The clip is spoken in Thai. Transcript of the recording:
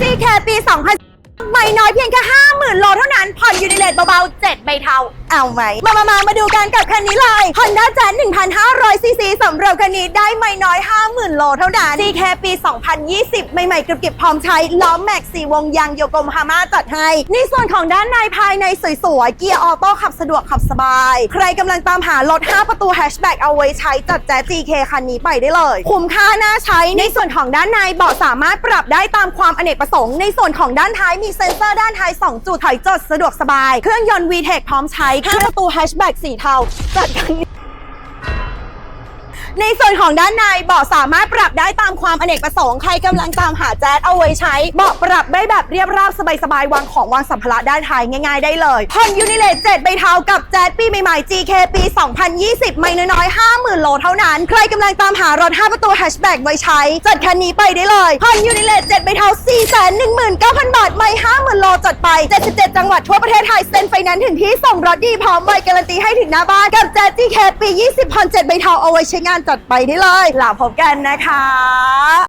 จีเคปี 2 0 น้อยเพียงแค่50,000โลเท่านั้น ผ่อนยูนิเลตเบาๆ 7 ใบเทา เอาไหม มามามามาดูกันกับคันนี้เลย Honda Jazz 1,500ซีซีสำหรับคันนี้ได้ไม่น้อย 50,000 โลเท่านั้น GK ปี 2020 ใหม่ๆกริบๆพร้อมใช้ ล้อแม็กซีวงยางโยโกฮาม่าจัดให้ ในส่วนของด้านในภายในสวยๆ เกียร์ออโต้ขับสะดวกขับสบาย ใครกำลังตามหารถ 5 ประตูแฮชแบ็กเอาไว้ใช้จัดแจ๊ GK คันนี้ไปได้เลย คุ้มค่าน่าใช้ ในส่วนของด้านในเบาะสามารถปรับได้ตามความอเนกประสงค์ ในส่วนของด้านท้ายมีเซ็นเซอร์ด้านท้าย 2 จุดถอยจดสะดวกสบาย เครื่องยนต์ VTEC พร้อมใช้5ประตูแฮชแบ็กสีเทาจัดคันนี้ในส่วนของด้านในเบาะสามารถปรับได้ตามความอเนกประสงค์ใครกำลังตามหาแจ๊สเอาไว้ใช้เบาะปรับได้แบบเรียบราบสบายๆวางของวางสัมภาระด้านท้ายง่าย ๆ ได้เลยพอนยูนิเลต7ใบเทากับแจ๊สปีใหม่ๆ GK ปี 2020 ไม่น้อยๆ 50,000 โลเท่านั้น ใครกำลังตามหารถ 5 ประตูแฮชแบ็กไว้ใช้ จัดคันนี้ไปได้เลยพอนยูนิเลต7ใบเทา 419,000 บาทไม่50,000โลจั ดไป 77 จังหวัดทั่วประเทศไทยเซ็นไฟแนนซ์ถึงที่ส่งรถดีพร้อมใบการันตีให้ถึงหน้าบ้านกับแจ๊จีแคปี 20ผ่อน7ใบเทาเอาไว้ใช้งานจัดไปได้เลยแล้วพบกันนะคะ